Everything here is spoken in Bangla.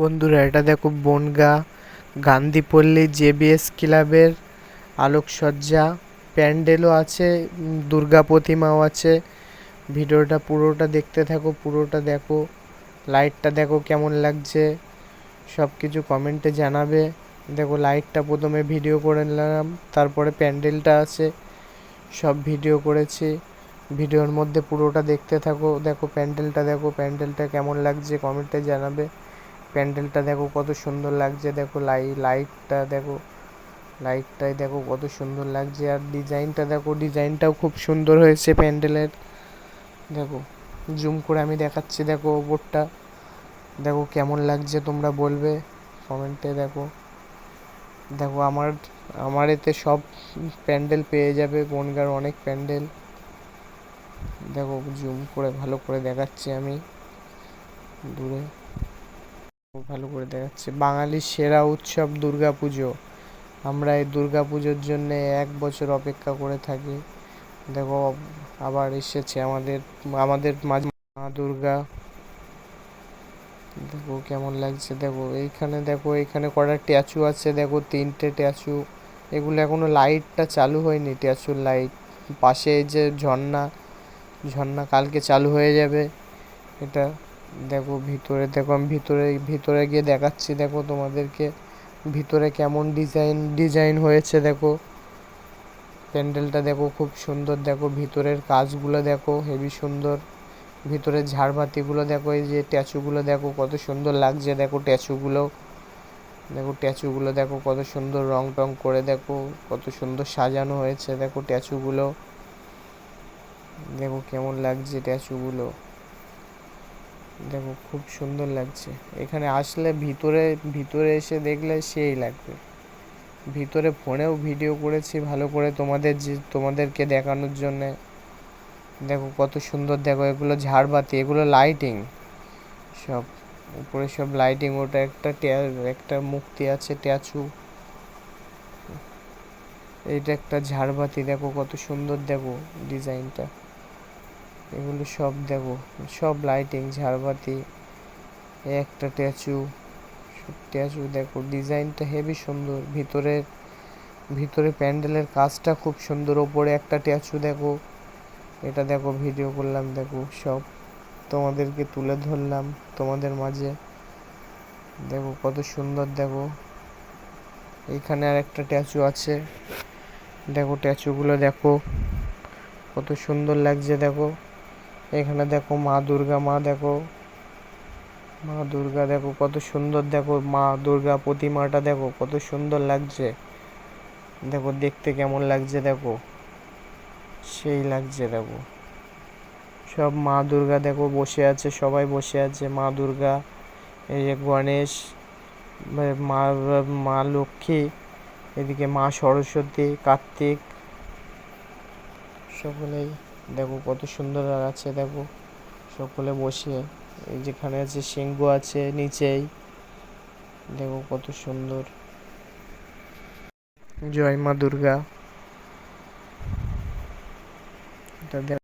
বন্ধুরা, এটা দেখো বনগা গান্ধীপল্লী জেবিএস ক্লাবের আলোকসজ্জা। প্যান্ডেলও আছে দুর্গা প্রতিমাও আছে। ভিডিওটা পুরোটা দেখতে থাকো, পুরোটা দেখো। লাইটটা দেখো কেমন লাগছে সব কিছু কমেন্টে জানাবে। দেখো, লাইটটা প্রথমে ভিডিও করে নিলাম, তারপরে প্যান্ডেলটা আছে, সব ভিডিও করেছি। ভিডিওর মধ্যে পুরোটা দেখতে থাকো, দেখো প্যান্ডেলটা দেখো প্যান্ডেলটা কেমন লাগছে, কমেন্টে জানাবে। প্যান্ডেলটা দেখো কত সুন্দর লাগছে, দেখো লাই, লাইটটা দেখো, লাইটটাই দেখো কত সুন্দর লাগছে আর ডিজাইনটা দেখো, ডিজাইনটাও খুব সুন্দর হয়েছে প্যান্ডেলের। দেখো, জুম করে আমি দেখাচ্ছি, দেখো ওপরটা। দেখো কেমন লাগছে তোমরা বলবে কমেন্টে, দেখো। দেখো আমার আমার এতে সব প্যান্ডেল পেয়ে যাবে, বনগার অনেক প্যান্ডেল। দেখো, জুম করে ভালো করে দেখাচ্ছি আমি। দূরে। ভালো করে দেখাচ্ছি। বাঙালির সেরা উৎসব দুর্গা পুজো আমরা এই দুর্গা পুজোর জন্য এক বছর অপেক্ষা করে থাকি। দেখো, আবার এসেছে আমাদের আমাদের মাঝে মা দুর্গা। দেখো কেমন লাগছে, দেখো। এইখানে দেখো, এইখানে কটা স্ট্যাচু আছে, দেখো, তিনটে স্ট্যাচু এগুলো এখনও লাইটটা চালু হয়নি স্ট্যাচুর লাইট। পাশে যে ঝর্ণা ঝর্ণা কালকে চালু হয়ে যাবে। এটা দেখো ভিতরে, দেখো আমি ভিতরে ভিতরে গিয়ে দেখাচ্ছি, দেখো তোমাদেরকে ভিতরে কেমন ডিজাইন ডিজাইন হয়েছে, দেখো। প্যান্ডেলটা দেখো খুব সুন্দর, দেখো ভিতরের কাজগুলো দেখো, হেভি সুন্দর। ভিতরের ঝাড়বাতিগুলো দেখো, এই যে স্ট্যাচুগুলো দেখো, কত সুন্দর লাগছে, দেখো স্ট্যাচুগুলো দেখো স্ট্যাচুগুলো দেখো, কত সুন্দর রং টং করে দেখো, কত সুন্দর সাজানো হয়েছে, দেখো স্ট্যাচুগুলো দেখো কেমন লাগছে স্ট্যাচুগুলো দেখো, খুব সুন্দর লাগছে। এখানে আসলে ভিতরে ভিতরে এসে দেখলে সেই লাগবে। ভিতরে ফোনেও ভিডিও করেছি ভালো করে তোমাদের যে, তোমাদেরকে দেখানোর জন্যে। দেখো, কত সুন্দর, দেখো, এগুলো ঝাড়বাতি, এগুলো লাইটিং সব, উপরে সব লাইটিং ওটা একটা একটা মুক্তি আছে স্ট্যাচু এইটা একটা ঝাড়বাতি, দেখো, কত সুন্দর, দেখো, ডিজাইনটা। এগুলো সব দেখো, সব লাইটিং ঝাড়বাতি, একটা স্ট্যাচু স্ট্যাচু দেখো, ডিজাইনটা হেভি সুন্দর, ভিতরে ভিতরে প্যান্ডেলের কাজটা খুব সুন্দর, ওপরে একটা স্ট্যাচু দেখো, এটা দেখো ভিডিও করলাম, দেখো, সব তোমাদেরকে তুলে ধরলাম, তোমাদের মাঝে, দেখো, কত সুন্দর দেখো, এখানে আর একটা স্ট্যাচু আছে, দেখো স্ট্যাচুগুলো দেখো, কত সুন্দর লাগছে, দেখো এখানে দেখো মা দুর্গা, মা দেখো, মা দুর্গা দেখো কত সুন্দর, দেখো মা দুর্গা প্রতিমাটা দেখো কত সুন্দর লাগছে। দেখো দেখতে কেমন লাগছে দেখো, সেই লাগছে দেখো। সব মা দুর্গা দেখো বসে আছে, সবাই বসে আছে, মা দুর্গা, এই যে গণেশ মা মা লক্ষ্মী, এদিকে মা সরস্বতী, কার্তিক, সকলেই। দেখো কত সুন্দর আছে দেখো। সকলে বসে, এই যেখানে আছে সিংহ আছে, নিচেই। দেখো কত সুন্দর। জয় মা দুর্গা। দেখ-